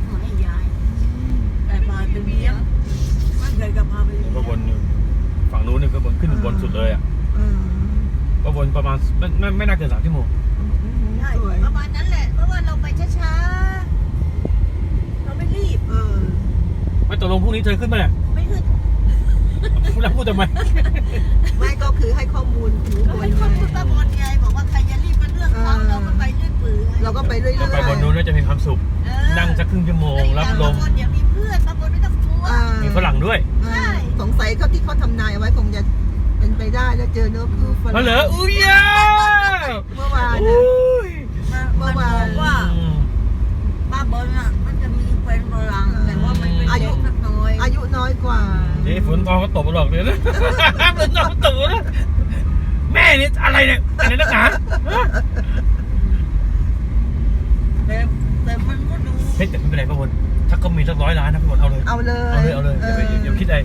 ถมาใยาย แต่พาไปเมียมันเคยกับพาไปเมียงก็วนฝั่งนู้นนี่ก็บนขึ้นบนสุดเลยอะก็วนประมาณไม่ไม่ไม่น่าเกินสามชั่วโมงใช่ประมาณนั้นแหละเพราะว่าเราไปช้าๆเราไม่รีบเออไม่ตกลงพรุ่งนี้เธอขึ้นไหมเนี่ยไม่ขึ้นแล้วพูดทำไมไเปื่อยเราก็ไปเรื่อยๆไปบนนู้นแล้วจะมีความสุข เออนั่งสักครึ่งชั่วโมง รับลมป้าบอลเดี๋ยวมีเพื่อนป้าบอลไม่ต้องกลัว อ่ามีฝรั่งด้วยอ่าสงสัยเขาที่เขาทำนายเอาไว้คงจะเป็นไปได้แล้วเจอเนื้อคู่ฝรั่งมาเหรออุ้ยยาเมื่อวานอุ้น่ะยเมื่อวานบอกว่าอืมป้าบอลอะมันจะมีเป็นฝรั่งแต่ว่ามันเป็นอายุ เด็กสักหน่อยอายุน้อยกว่า เดี๋ยวฝนทองก็ตกมาหรอกเดี๋ยวนะ ฝนทองก็ตกนะแม่นี่อะไรเนี่ยอะไรนักหนาฮะ เฮ้ยแต่ไม่เป็นไรพี่บอลถ้าก็มีสักร้อยล้านนะพี่บอลเอาเลยเอาเลยเอาเลยเอาเยอย่าไปอย่าคิดอะไร